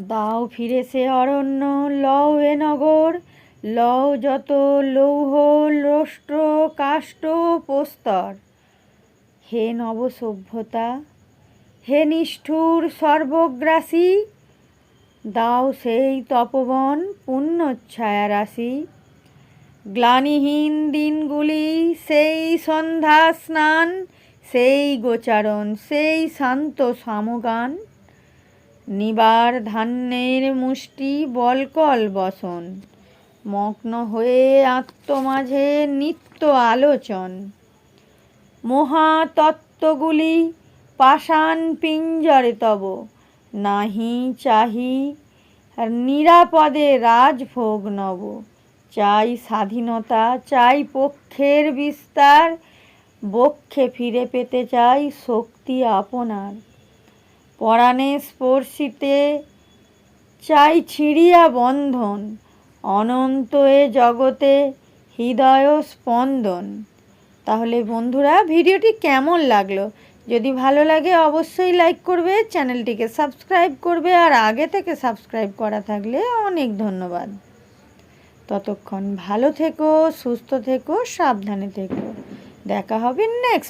দাও ফিরে সে অরণ্য, লও এ নগর, লও যত লৌহ লোষ্ট্র কাষ্ঠ, প্রস্তর। হে নব সভ্যতা হে নিষ্ঠুর সর্বগ্রাসী, দাও সেই তপবন পুণ্যচ্ছায়া রাশি গ্লানিহীন দিনগুলি সেই সন্ধ্যা স্নান, সেই গোচারণ, সেই শান্ত সামগান। নিবার ধান্যের মুষ্টি বলকল বসন, মগ্ন হয়ে আত্মমাঝে নিত্য আলোচন। মহাতত্ত্বগুলি পাষাণ পিঞ্জরে তব, নাহি চাহি নিরাপদে রাজভোগ নব। চাই স্বাধীনতা, চাই পক্ষের বিস্তার, বক্ষে ফিরে পেতে চাই শক্তি আপনার। পরাণে স্পর্শিতে চাই ছিড়িয়া বন্ধন, অনন্ত এ জগতে হৃদয় স্পন্দন। তাহলে বন্ধুরা, ভিডিওটি কেমন লাগল? যদি ভালো লাগে, অবশ্যই লাইক করবে, চ্যানেলটিকে সাবস্ক্রাইব করবে, আর আগে থেকে সাবস্ক্রাইব করা থাকলে অনেক ধন্যবাদ। ততক্ষণ ভালো থেকো, সুস্থ থেকো, সাবধানে থেকো। দেখা হবে নেক্সট